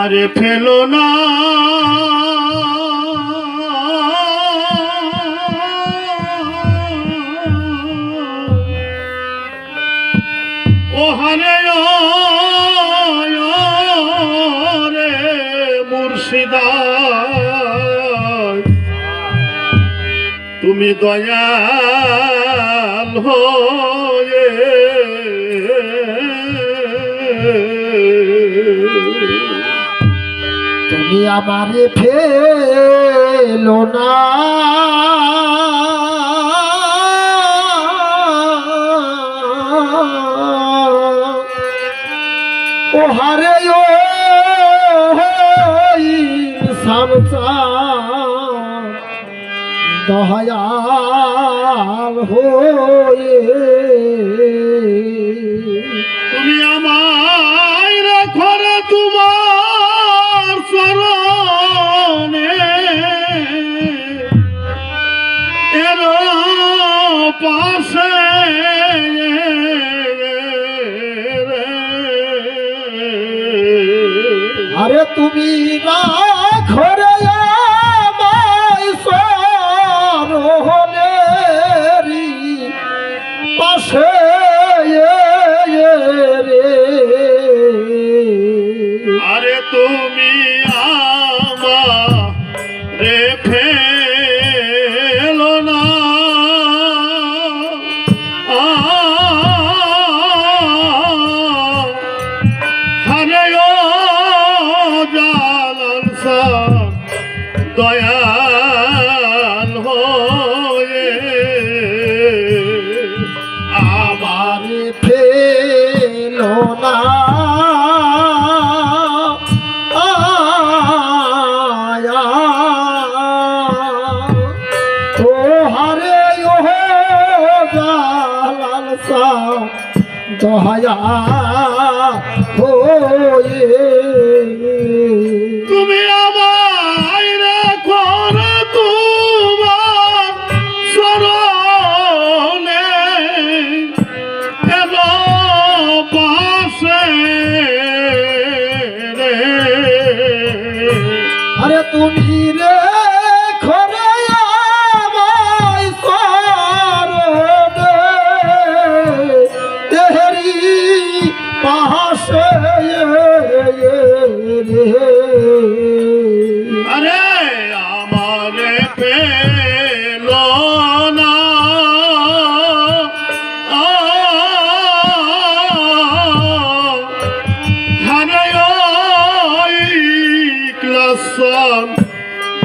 আমারে ফেলো না। ও হারে ও রে মুর্শিদা তুমি দয়াল হয়ে তুমি আমারে ফেলো না। ও হারে ও দয়াল হয়ে আরে তুমি না ঘরে ও হারে ও জালাল সা দয়া হয়ে। তুমি আমায় রাখো রে তোমার স্মরণে এলো পাশে রে। আরে তুমি রে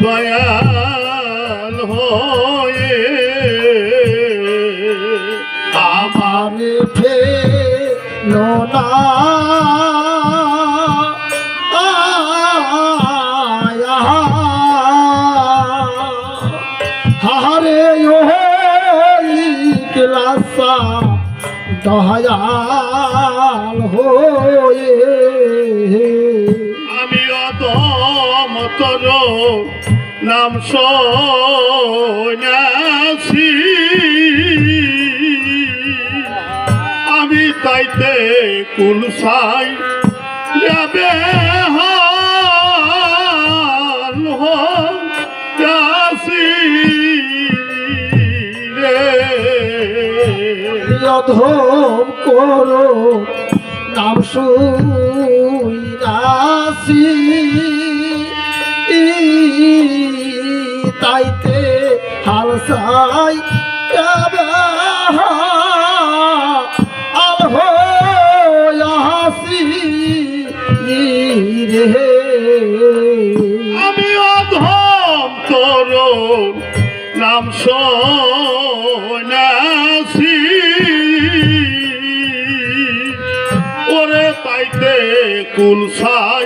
দয়াল হয়ে আমার ফেলো না। হারে ক্লাসা দয়াল হয়ে। আমি অদম তর নাম সন্যাসী আমি তাইতে কুলসাই যাবে হাসি রে। অধম করো নাম শুইনাসি তাইতে হালসাই আমি অধম তরুণ নাম সন্যাসী ওরে পাইতে কুলসাই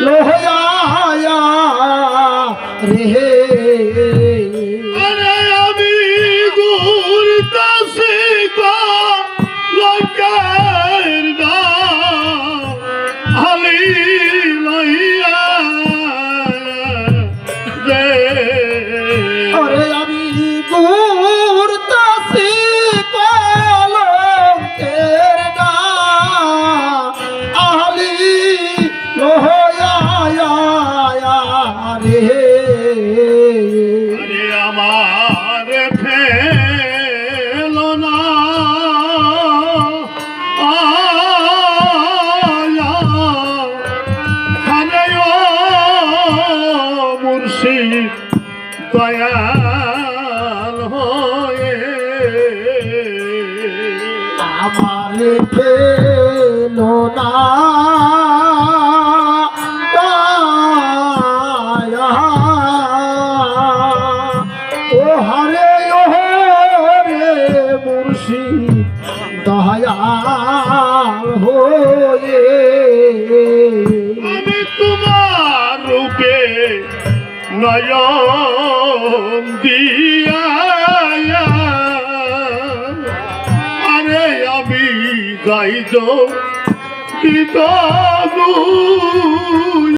Lohan. আমারে পেল না। দয়াল হয়ে। আমি তোমার রূপে নয়ন দিয়া যাই যাও পিতা